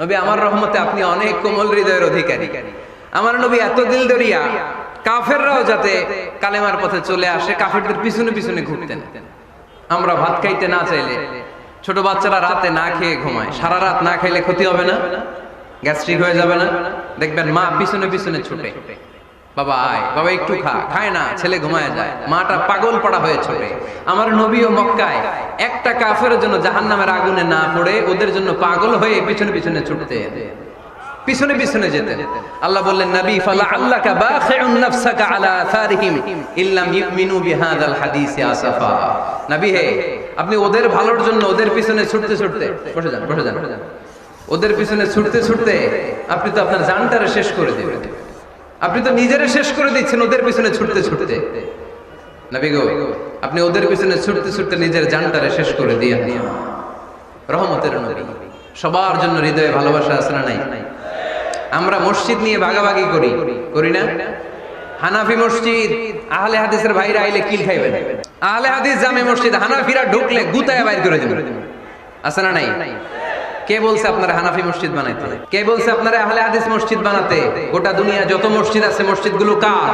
নবী, আমার রহমতে আপনি অনেক কোমল হৃদয়ের অধিকারী। আমার নবী এত দিল দরিয়া, কাফেররাও যাতে কালেমার পথে চলে আসে, কাফেরদের পিছনে পিছনে ঘুরতেন। আমরা ভাত খাইতে না চাইলে, ছোট বাচ্চারা রাতে না খেয়ে ঘুমায়। সারা রাত না খাইলে ক্ষতি হবে না, গ্যাস্ট্রিক হয়ে যাবে না। দেখবেন মা পিছনে পিছনে ছুটে। বাবা আয় বাবা একটু খা খায় না ছেলে ঘুমায় যায়। মাটা পাগল পড়া হয়ে ছোটে আমার নবী ও মক্কায়। একটা কাফের জন্য জাহান্নামের আগুনে না পড়ে ওদের জন্য পাগল হয়ে পিছনে পিছনে ছুটতে পিছনে পিছনে যেতেন। আল্লাহ বললেন নবী ফালা আল্লাকা বাখিউন নাফসাকা আলা আসারিহিম ইল্লাম ইউমিনু বিহাদাল হাদিসি আসাফা। নবী হে আপনি ওদের ভালোর জন্য ওদের পিছনে ছুটতে ছুটতে বসে যান বসে যান। ওদের পিছনে ছুটতে ছুটতে আপনি তো আপনার জানটারে শেষ করে দেবেন। আপনি তো নিজেরে শেষ করে দিচ্ছেন ওদের পিছনে ছুটতে ছুটতে। আপনি ওদের পিছনে ছুটতে ছুটতে নিজের জানটারে শেষ করে দিয়ে রহমতের নবী, সবার জন্য হৃদয়ে ভালোবাসা না নাই? আমরা মসজিদ নিয়ে ভাগাভাগি করি করি না? হানাফি মসজিদ, আহলে হাদিসের ভাইরা আইলে কিল খাইবেন? আহলে হাদিস জামে মসজিদ, হানাফিরা ঢুকলে গুতায় বাইর করে দেবেন। আছে না নাই? কে বলছে আপনারা হানাফি মসজিদ বানাইতে? কে বলছে আপনারা আহলে হাদিস মসজিদ বানাতে? গোটা দুনিয়া যত মসজিদ আছে, মসজিদগুলো কার?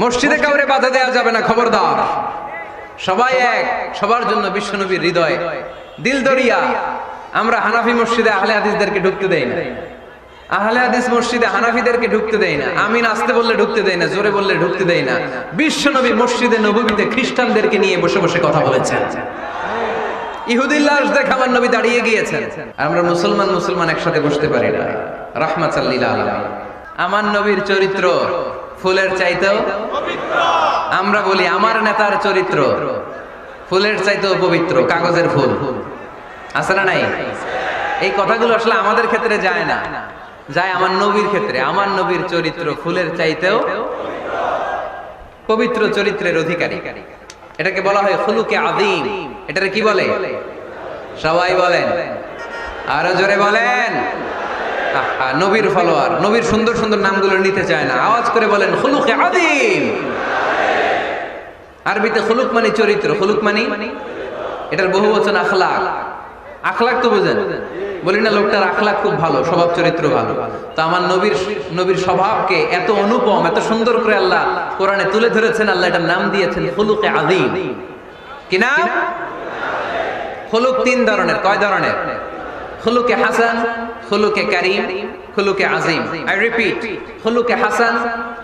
মসজিদে কাউরে বাধা দেওয়া যাবে না, খবরদার। সবাই এক, সবার জন্য বিশ্বনবীর হৃদয়। দিল দরিয়া আমরা হানাফি মসজিদে আহলে হাদিসদেরকে ঢুকতে দেই না। আহলে হাদিস মসজিদে হানাফিদেরকে ঢুকতে দেই না। আমিন আসতে বললে ঢুকতে দেই না, জোরে বললে ঢুকতে দেই না। বিশ্বনবী মসজিদে নবীতে খ্রিস্টানদেরকে নিয়ে বসে বসে কথা বলেছেন। ইহুদির লাশ দেখে আমার নবী দাঁড়িয়ে গিয়েছেন। আমরা মুসলমান মুসলমান একসাথে বসতে পারি না। রাহমাতাল্লিল আলামিন আমার নবীর চরিত্র ফুলের চাইতেও আমরা বলি আমার নেতার চরিত্র ফুলের চাইতেও পবিত্র, কাগজের ফুল। আছে না নাই? এই কথাগুলো আসলে আমাদের ক্ষেত্রে যায় না। যায় আমার নবীর ক্ষেত্রে। আমার নবীর চরিত্র ফুলের চাইতেও পবিত্র। চরিত্রের অধিকারী। এটাকে বলা হয় ফুলুকে আদিম এটারে কি বলে? সবাই বলেন। আরও জোরে বলেন। নবীর ফলোয়ার নবীর সুন্দর সুন্দর নামগুলো নিতে চায় না। আওয়াজ করে বলেন খুলুকে আদিম। আরবিতে খুলুক মানে চরিত্র। খুলুক মানে? এটার বহু বচন আখলাক। আখলাক তো বুঝেন। বলি না, লোকটার আখলাক খুব ভালো, স্বভাব চরিত্র ভালো। তো আমার নবীর নবীর স্বভাবকে এত অনুপম, এত সুন্দর করে আল্লাহ কোরআনে তুলে ধরেছেন, আল্লাহ এটার নাম দিয়েছেন খুলুকে আদিম। কি নাম? খুলুক তিন ধরনের। কয় ধরনের? খুলুকে হাসান, খুলুকে করিম, খুলুকে আজিম। আই রিপিট খুলুকে হাসান,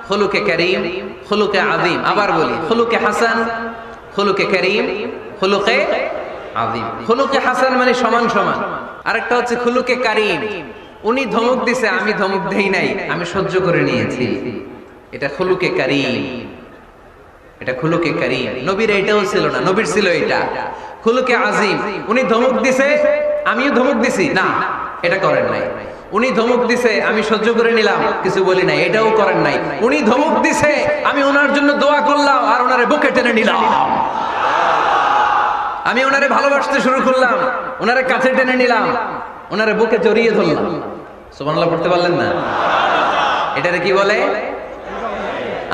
খুলুকে করিম, খুলুকে আজিম। আবার বলি, খুলুকে হাসান, খুলুকে করিম, খুলুকে আজিম। খুলুকে হাসান মানে সমান সমান। আরেকটা হচ্ছে খুলুকে কারিম। উনি ধমক দিছে, আমি ধমক দেই নাই, আমি সহ্য করে নিয়েছি। এটা খুলুকে কারিম। এটা খুলুকে কারিম। নবীর এটাও ছিল না, নবীর ছিল এটা। খুলুকে আজিম। উনি ধমক দিছে, আমিও ধমক দিছি। না, এটা করেন নাই। উনি ধমক দিছে, আমি সহ্য করে নিলাম, কিছু বলি নাই, এটাও করেন নাই। উনি ধমক দিছে, আমি ওনার জন্য দোয়া করলাম আর ওনারে বুকে টেনে নিলাম। আমি ওনারে ভালোবাসতে শুরু করলাম, ওনারে কাছে টেনে নিলাম, ওনারে বুকে জড়িয়ে ধরলাম। সুবহানাল্লাহ, পড়তে পারলেন না? এটারে কি বলে?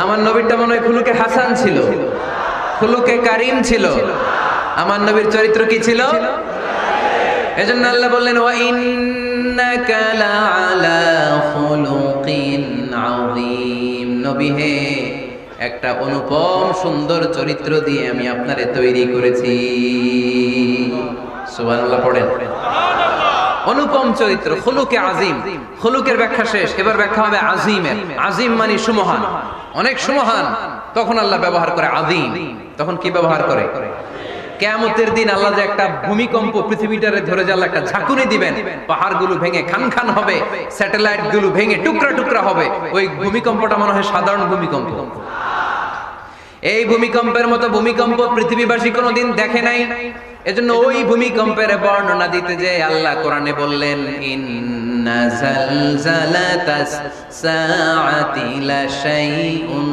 আমার নবীরটা মনে হয় খুলুকে হাসান ছিল, খুলুকে কারিম ছিল। আমার নবীর চরিত্র কি ছিল? এজন্য আল্লাহ বললেন, ওয়া ইন্নাকা লাআলা খুলুকিন আযীম। নবী হে, একটা অনুপম সুন্দর চরিত্র দিয়ে আমি আপনারে তৈরি করেছি। সুবহানাল্লাহ, পড়েন। অনুপম চরিত্র, খুলুকে আজিম খুলুকের ব্যাখ্যা শেষ, এবার ব্যাখ্যা হবে আজিমের আজিম মানে সুমহান। অনেক সুমহান। তখন আল্লাহ ব্যবহার করে আদিম তখন কি ব্যবহার করে? কেয়ামতের দিন আল্লাহ যে একটা ভূমিকম্প পৃথিবীটারে ধরে যে একটা ঝাঁকুনি দিবেন, পাহাড়গুলো ভেঙে খান খান হবে স্যাটেলাইটগুলো ভেঙে টুকরা টুকরা হবে, ওই ভূমিকম্পটা মনে হয় সাধারণ ভূমিকম্প। এই ভূমিকম্পের মতো ভূমিকম্প পৃথিবীবাসী কোনোদিন দেখে নাই। এজন্য ওই ভূমিকম্পের বর্ণনা দিতে যে আল্লাহ কোরআনে বললেন, ইন্না জালজালাতাস সাআতি লাশাইউন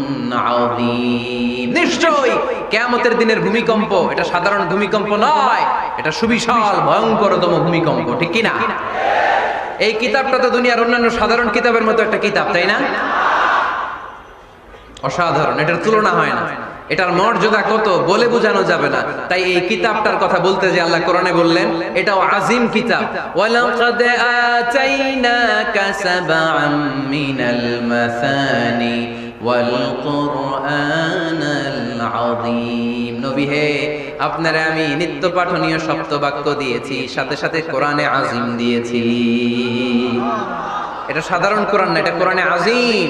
আযীম। নিশ্চয় কিয়ামতের দিনের ভূমিকম্প, এটা সাধারণ ভূমিকম্প নয়, এটা সুবিশাল, ভয়ঙ্করতম ভূমিকম্প, ঠিক কি না এই কিতাবটা তো দুনিয়ার অন্যান্য সাধারণ কিতাবের মতো একটা কিতাব, তাই না? অসাধারণ, এটার তুলনা হয় না। এটার মর্যাদা কত বলে বোঝানো যাবে না। তাই এই কিতাবটার কথা বলতে যে আল্লাহ কোরআনে বললেন, এটাও আজিম কিতাব। ওয়ালাকাদ আতাইনাকা সাবআম মিনাল মাসানি ওয়াল কুরআনাল আযীম। নবী হে, আপনারে আমি নিত্য পাঠনীয় সপ্ত বাক্য দিয়েছি, সাথে সাথে কোরআনে আজিম দিয়েছি। এটা সাধারণ কোরআন না, এটা কোরআনে আজিম।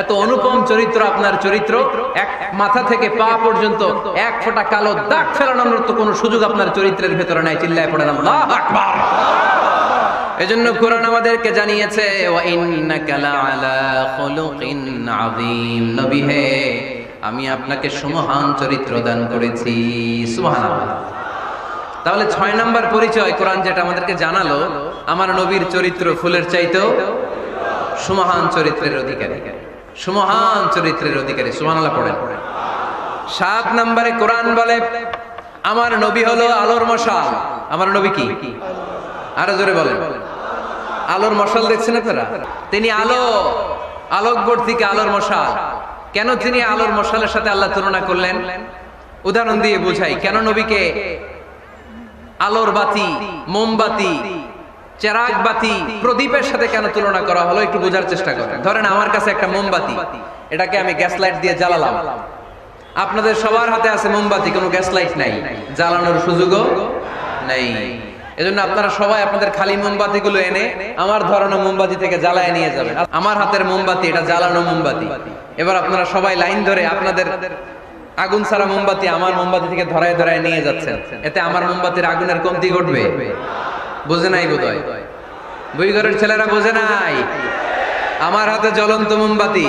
এত অনুপম চরিত্র আপনার চরিত্র, এক মাথা থেকে পা পর্যন্ত এক ফোঁটা কালো দাগ ফেলানোর মতো কোনো সুযোগ আপনার চরিত্রের ভেতরে নাই, চিল্লায় পড়ে আল্লাহু এজন্য কোরআন আমাদেরকে জানিয়েছে আমি আপনাকে সুমহান চরিত্র দান করেছি। তাহলে ছয় নাম্বার পরিচয় কোরআন যেটা আমাদেরকে জানালো, আমার নবীর চরিত্র ফুলের চাইতেও সুমহান চরিত্রের অধিকারী। সুমহান চরিত্রের অধিকারী, সুবহানাল্লাহ পড়েন। সাত নম্বরে কোরআন বলে, আমার নবী হলো আলোর মশাল। আমার নবী কি? আরও জোরে বলেন। আলোর মশাল দেখছেন আপনারা? তিনি আলো আলোকবর্তীকে আলোর মশাল। কেন তিনি আলোর মশালের সাথে আল্লাহ তুলনা করলেন? উদাহরণ দিয়ে বুঝাই, কেন নবীকে আলোর বাতি, মোমবাতি চেরাগ বাতি প্রদীপের সাথে কেন তুলনা করা হলো একটু বোঝার চেষ্টা করেন। ধরেন আমার কাছে একটা মোমবাতি, এটাকে আমি গ্যাস লাইট দিয়ে জ্বালালাম। আপনাদের সবার হাতে আছে মোমবাতি, কোনো গ্যাস লাইট নাই। জ্বালানোর সুযোগও নাই। এজন্য আপনারা সবাই আপনাদের খালি মোমবাতি গুলো এনে আমার ধরানো মোমবাতি থেকে জ্বালায় নিয়ে যাবেন। আমার হাতের মোমবাতি, এটা জ্বালানো মোমবাতি। এবার আপনারা সবাই লাইন ধরে আপনাদের আগুন ছাড়া মোমবাতি আমার মোমবাতি থেকে ধরায় ধরায় নিয়ে যাচ্ছেন। এতে আমার মোমবাতির আগুনের কমতি ঘটবে। বোঝে নাই বোধ হয় বইঘরের ছেলেরা বোঝে নাই। আমার হাতে জ্বলন্ত মোমবাতি,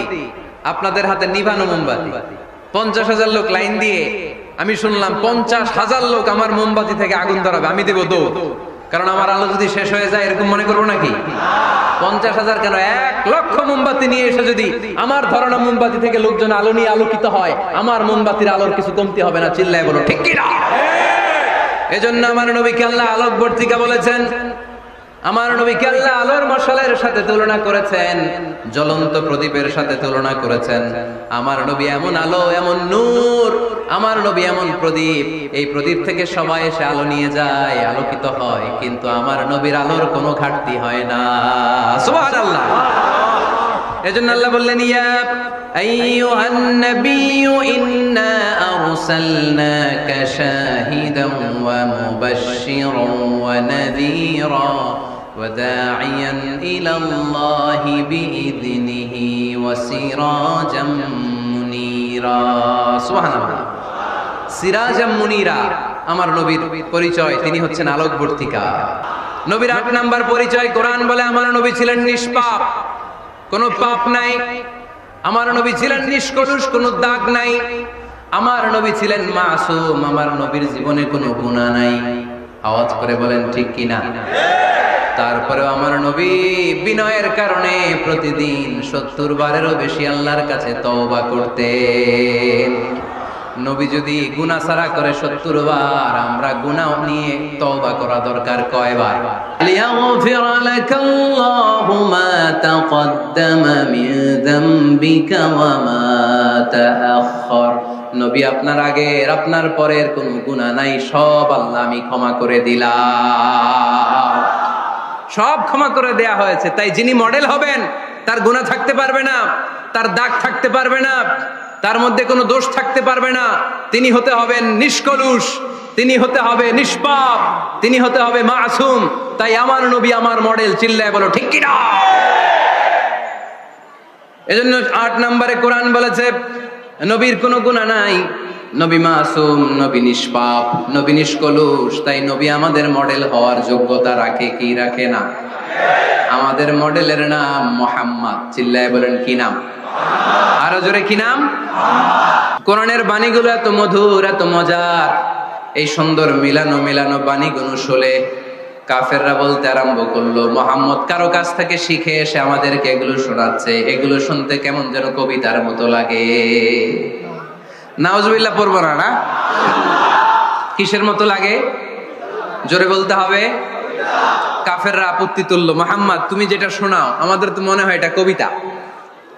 আপনাদের হাতে নিভানো মোমবাতি। পঞ্চাশ হাজার লোক লাইন দিয়ে আমি শুনলাম পঞ্চাশ হাজার লোক আমার মোমবাতি থেকে আগুন ধরাবে, আমি দেবো দৌড়। কারণ আমার আলো যদি শেষ হয়ে যায়, এরকম মনে করব নাকি? পঞ্চাশ হাজার কেন? এক লক্ষ মোমবাতি নিয়ে এসে যদি আমার ধরনা মোমবাতি থেকে লোকজন আলো নিয়ে আলোকিত হয়, আমার মোমবাতির আলোর কিছু কমতি হবে না, চিল্লায় বলো, ঠিক কিনা? এজন্য আমার নবীকে আল্লাহ আলোক বর্তিকা বলেছেন। আমার নবীকে আল্লাহ আলোর মশালের সাথে তুলনা করেছেন, জ্বলন্ত প্রদীপের সাথে তুলনা করেছেন। আমার নবী এমন আলো, এমন নূর, আমার নবী এমন প্রদীপ। এই প্রদীপ থেকে সবাই এসে আলো নিয়ে যায়, আলোকিত হয়, কিন্তু আমার নবীর আলোর কোনো ঘাটতি হয় না। সুবহানাল্লাহ। এজন্য আল্লাহ বললেন ইয়া আইয়ুহান নাবিয়্যু ইন্না আরসালনাকা শাহিদান ওয়া মুবাশশিরান ওয়া নাযীরা وداعيا إلى الله بإذنه وسراجا منيرا سبحان الله সিরাজাম মুনিরা আমার নবীর পরিচয় তিনি হচ্ছেন আলোকবর্তিকা নবীর আট নাম্বার পরিচয় কোরআন বলে আমার নবী ছিলেন নিষ্পাপ কোনো পাপ নাই। আমার নবী ছিলেন নিষ্কলুষ, কোনো দাগ নাই। আমার নবী ছিলেন মাসুম, আমার নবীর জীবনে কোনো গুণা নাই। আওয়াজ করে বলেন, ঠিক কিনা তারপরেও আমার নবী বিনয়ের কারণে প্রতিদিন সত্তর বারেরও বেশি আল্লাহর কাছে তওবা করতেন। নবী যদি গুনাহ সারা করে সত্তর বার আমরা গুনাহ নিয়ে তওবা করা দরকার কয়বার? লিয়াগফির লাকাল্লাহু মা তাকদ্দামা মিন যামবিকা ওয়া মা তাআখার নবী আপনার আগের আপনার পরের কোনো গুনাহ নাই সব আল্লাহ আমি ক্ষমা করে দিলাম। সব ক্ষমা করে দেয়া হয়েছে তাই যিনি মডেল হবেন তার গুণা থাকতে পারবে না তার দাগ থাকতে পারবে না। তার মধ্যে কোনো দোষ থাকতে পারবে না। তিনি হতে হবেন নিষ্কলুষ, তিনি হতে হবে নিষ্পাপ, তিনি হতে হবে মাসুম। তাই আমার নবী আমার মডেল চিল্লায় বলো, ঠিক কিনা? এজন্য আট নম্বরে কোরআন বলেছে, নবীর কোনো গুণা নাই। নবী মাসুম, নবী নিষ্পাপ, নবী নিষ্কলুষ। তাই নবী আমাদের মডেল হওয়ার যোগ্যতা রাখে কি রাখে না? আমাদের মডেলের নাম মোহাম্মদ। চিল্লায় বলেন, কি নাম? আরও জোরে কি নাম? কোরআনের বাণীগুলো এত মধুর, এত মজার। এই সুন্দর মিলানো মিলানো বাণীগুলো শুলে কাফেররা বলতে আরম্ভ করল, মোহাম্মদ কারও কাছ থেকে শিখে এসে আমাদেরকে এগুলো শোনাচ্ছে। এগুলো শুনতে কেমন যেন কবিতার মতো লাগে। নাওজবিল্লা পড়ব না না? কিসের মতো লাগে? জোরে বলতে হবে। কাফেররা আপত্তি তুললো, মোহাম্মদ, তুমি যেটা শোনাও, আমাদের তো মনে হয় এটা কবিতা।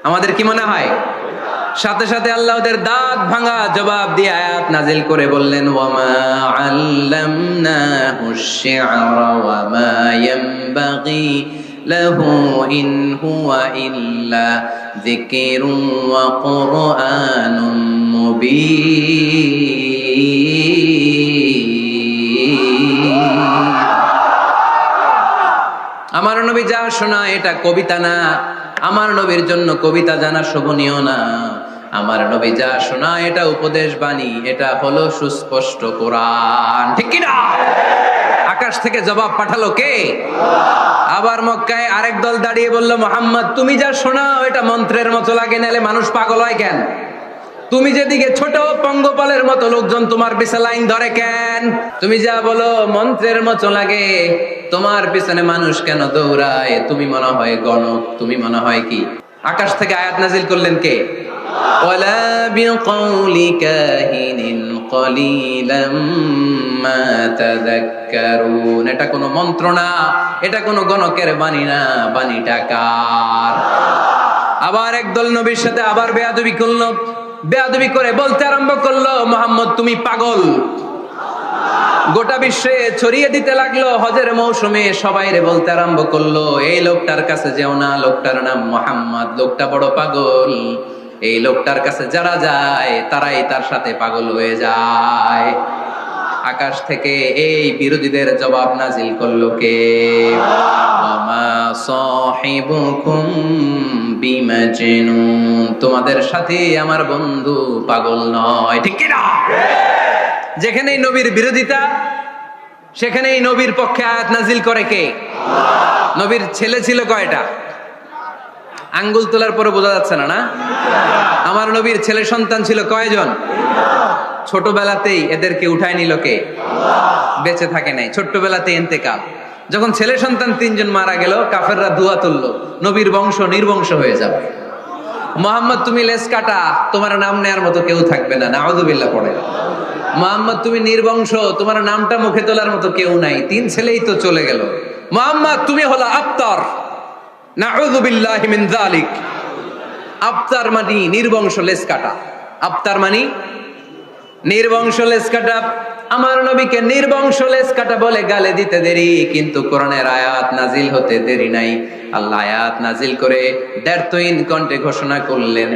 আমাদের কি মনে হয়? সাথে সাথে আল্লাহ ওদের দাঁত ভাঙা জবাব দিয়ে আয়াত নাজিল করে বললেন লাহু আমার নবী যা শোনা, এটা কবিতা না। আমার নবীর জন্য কবিতা জানা শোভনীয় না। আমার নবী যা শোনা, এটা উপদেশ বাণী, এটা হলো সুস্পষ্ট কোরআন। ঠিক কিনা? আকাশ থেকে জবাব পাঠালো কে? আবার মক্কায় আরেক দল দাঁড়িয়ে বলল, মোহাম্মদ, তুমি যা শোনাও, এটা মন্ত্রের মতো লাগে, নালে মানুষ পাগল হয় কেন? তুমি যেদিকে ছোট, পঙ্গপালের মতো লোকজন তোমার পিছে লাইন ধরে কেন? তুমি যা বলো, মন্ত্রের মতো লাগে। তোমার পিছনে মানুষ কেন দৌড়ায়? তুমি মনে হয় গণ তুমি মনে হয় কি? আকাশ থেকে আয়াত নাজিল করলেন কে? এটা কোনো মন্ত্র না, এটা কোনো গণকের বাণী না। বাণীটা কার? আবার একদল নবীর সাথে আবার বেয়াদবি করল। বেয়াদবি করে বলতে আরম্ভ করল, মোহাম্মদ, তুমি পাগল। গোটা বিশ্বে ছড়িয়ে দিতে লাগল, হজের মৌসুমে সবাই রে বলতে আরম্ভ করল, এই লোকটার কাছে যেও না, লোকটার নাম মোহাম্মদ, লোকটা বড় পাগল। এই লোকটার কাছে যারা যায়, তারাই তার সাথে পাগল হয়ে যায়। আকাশ থেকে এই বিরোধীদের জবাব নাজিল করল কে? তোমাদের সাথে আমার বন্ধু পাগল নয়, ঠিক কি না যেখানেই নবীর বিরোধিতা, সেখানেই নবীর পক্ষে আয়াত নাজিল করে কে? নবীর ছেলে ছিল কয়টা? আঙ্গুল তোলার পরে বোঝা যাচ্ছে না না? আমার নবীর ছেলে সন্তান ছিল কয়জন? ছোটবেলাতেই এদেরকে উঠায় নিল কে? বেঁচে থাকে নাই। ছোট্টবেলাতে এন্তেকাল যখন ছেলে সন্তান তিনজন মারা গেল কাফেররা দুয়া তুললো নবীর বংশ নির্বংশ হয়ে যাবে। মোহাম্মদ তুমি লেস কাটা তোমার নাম নেয়ার মতো কেউ থাকবে না। নাউদুবিল্লাহ পড়ে। মোহাম্মদ তুমি নির্বংশ তোমার নামটা মুখে তোলার মতো কেউ নাই। তিন ছেলেই তো চলে গেল। মোহাম্মদ তুমি হলো আফতার নাউদুবিল্লাহি মিন যালিক। আফতার মানি নির্বংশ লেস কাটা। আফতার মানি নির্বংশ লেস কাটা। আমার নবীকে নির্বংশ লেস কাটা বলে গালে দিতে দেরি কিন্তু কোরআনের আয়াত নাজিল হতে দেরি নাই। আল্লাহ আয়াত নাজিল করে দেড়তইন কণ্ঠে ঘোষণা করলেন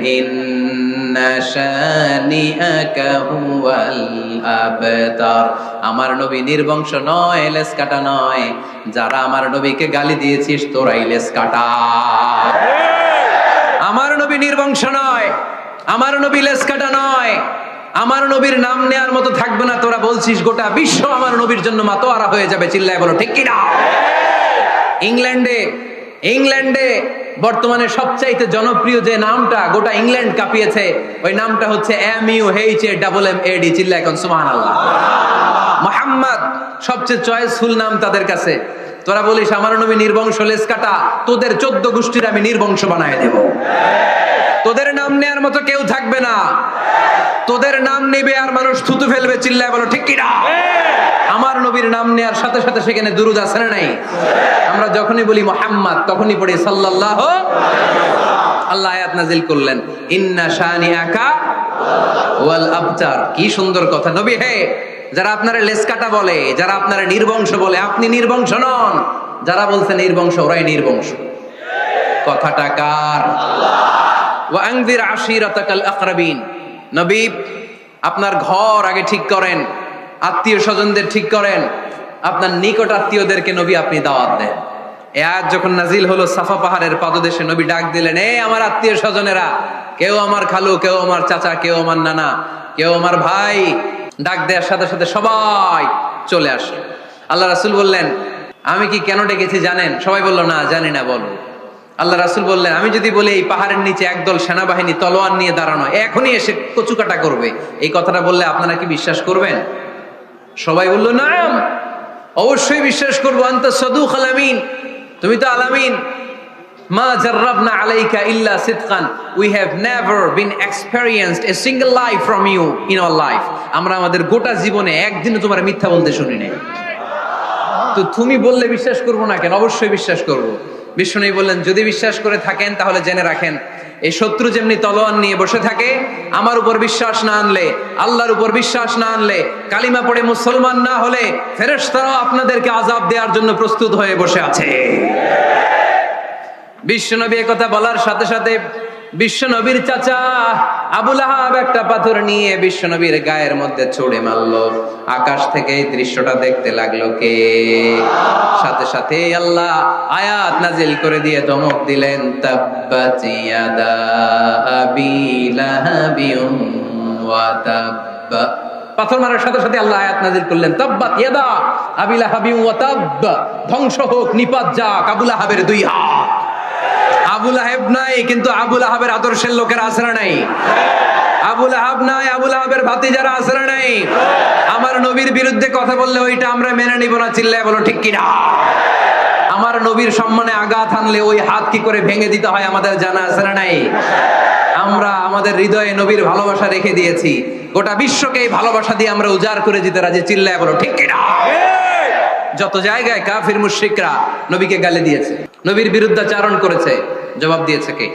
আমার নবী নির্বংশ নয় লেস কাটা নয়। যারা আমার নবীকে গালি দিয়েছিস তোরাই লেস কাটা। আমার নবী নির্বংশ নয় আমার নবী লেস কাটা নয়। আমার নবীর নাম নেয়ার মতো থাকবে না, তোরা বলছিস গোটা বিশ্ব আমার নবীর জন্য মাতোয়ারা হয়ে যাবে, চিল্লায় বলো, ঠিক কিনা? ইংল্যান্ডে ইংল্যান্ডে বর্তমানে সবচাইতে জনপ্রিয় যে নামটা গোটা ইংল্যান্ড কাঁপিয়েছে, ওই নামটা হচ্ছে M U H A double M A D চিল্লা এখন সুমান আল্লাহ মোহাম্মদ, সবচেয়ে চয়েসফুল নাম তাদের কাছে। তোরা বলিস, আমার নবী নির্বংশ লেস কাটা, তোদের চোদ্দ গোষ্ঠীর আমি নির্বংশ বানায় দেব। তোদের নাম নেয়ার মতো কেউ থাকবে না। তোদের নাম নেবে আর মানুষ থুতু ফেলবে, চিল্লায় বলো, ঠিক কিনা? আমার নবীর নাম নেয়ার সাথে সাথে সেখানে দুরুদ আছে না নাই? আমরা যখনই বলি মোহাম্মদ, তখনই পড়ি সাল্লাল্লাহু আল্লাহ আয়াত নাজিল করলেন, ইন্না শানি আকা ওয়াল আবতার। কি সুন্দর কথা। নবী, হে, যারা আপনারা লেস কাটা বলে, যারা আপনারা নির্বংশ বলে, আপনি নির্বংশ নন। যারা বলছে নির্বংশ, ওরাই নির্বংশ। কথাটা কার? ওয়া আনজির আশিরাতাকাল আকরাবিন। নবী, আপনার ঘর আগে ঠিক করেন, আত্মীয় স্বজনদের ঠিক করেন, আপনার নিকট আত্মীয়দেরকে নবী আপনি দাওয়াত দেন। এ আয়াত যখন নাজিল হলো সাফা পাহাড়ের পাদদেশে, নবী ডাক দিলেন এই আমার আত্মীয় স্বজনেরা, কেউ আমার খালু, কেউ আমার চাচা, কেউ আমার নানা, কেউ আমার ভাই, ডাক দেওয়ার সাথে সাথে সবাই চলে আসে। আল্লাহ রাসুল বললেন, আমি কি কেন ডেকেছি জানেন? সবাই বলল, না, জানি না বলো আল্লাহ রাসুল বললেন, আমি যদি বলি এই পাহাড়ের নিচে একদল সেনাবাহিনী তলোয়ার নিয়ে দাঁড়ানো এখনই এসে কচুকাটা করবে। এই কথাটা বললে আপনারা কি বিশ্বাস করবেন? সবাই বলল, না, অবশ্যই বিশ্বাস করব। আলামিন তুমি তো আলামিন মা আলাইকা ইল্লা we have been experienced a single life from you in life আমরা আমাদের গোটা জীবনে তোমার মিথ্যা বলতে শুনি তো তুমি বললে বিশ্বাস করব না কেন? অবশ্যই বিশ্বাস করব। বিষ্ণু বললেন, যদি বিশ্বাস করে থাকেন, তাহলে জেনে রাখেন, এই শত্রু যেমনি তলোয়ার নিয়ে বসে থাকে, আমার উপর বিশ্বাস না আনলে, আল্লাহর উপর বিশ্বাস না আনলে, কালিমা পড়ে মুসলমান না হলে, ফেরেশতারাও আপনাদেরকে আজাব দেওয়ার জন্য প্রস্তুত হয়ে বসে আছে। বিশ্বনবী কথা বলার সাথে সাথে বিশ্বনবীর চাচা আবুল আহাব একটা পাথর নিয়ে বিশ্বনবীর গায়ের মধ্যে ছুড়ে মারলো। আকাশ থেকে এই দৃশ্যটা দেখতে লাগল কে? সাথে সাথে আল্লাহ আয়াত নাজিল করে দিয়ে ধমক দিলেন পাথর মারার সাথে সাথে আল্লাহ আয়াত নাজিল করলেন, তাব্বাত ইয়াদা আবি লাহাবিউম ওয়া তাব্বা। ধ্বংস হোক, নিপাত যাক, আবুল আহাবের দুই হাত। আবুল আহেব নাই, কিন্তু আবুল আহাবের আদর্শের লোকের আশ্রা নাই? আবুল আহাব নাই, আবুল আহাবের ভাতি যারা আশ্রা নাই? আমার নবীর বিরুদ্ধে কথা বললে ওইটা আমরা মেনে নিব না, চিল্লায় বলো, ঠিক কিনা? আমার নবীর সম্মানে আঘাত আনলে ওই হাত কি করে ভেঙে দিতে হয় আমাদের জানা আশ্রা নাই? আমরা আমাদের হৃদয়ে নবীর ভালোবাসা রেখে দিয়েছি। গোটা বিশ্বকে এই ভালোবাসা দিয়ে আমরা উজাড় করে দিতে রাজি, চিল্লায় বলো, ঠিক কিনা? যত জায়গায় কাফির মুশরিকরা নবীকে গালি দিয়েছে, নবীর বিরুদ্ধাচারণ করেছে জবাব দিয়েছে কে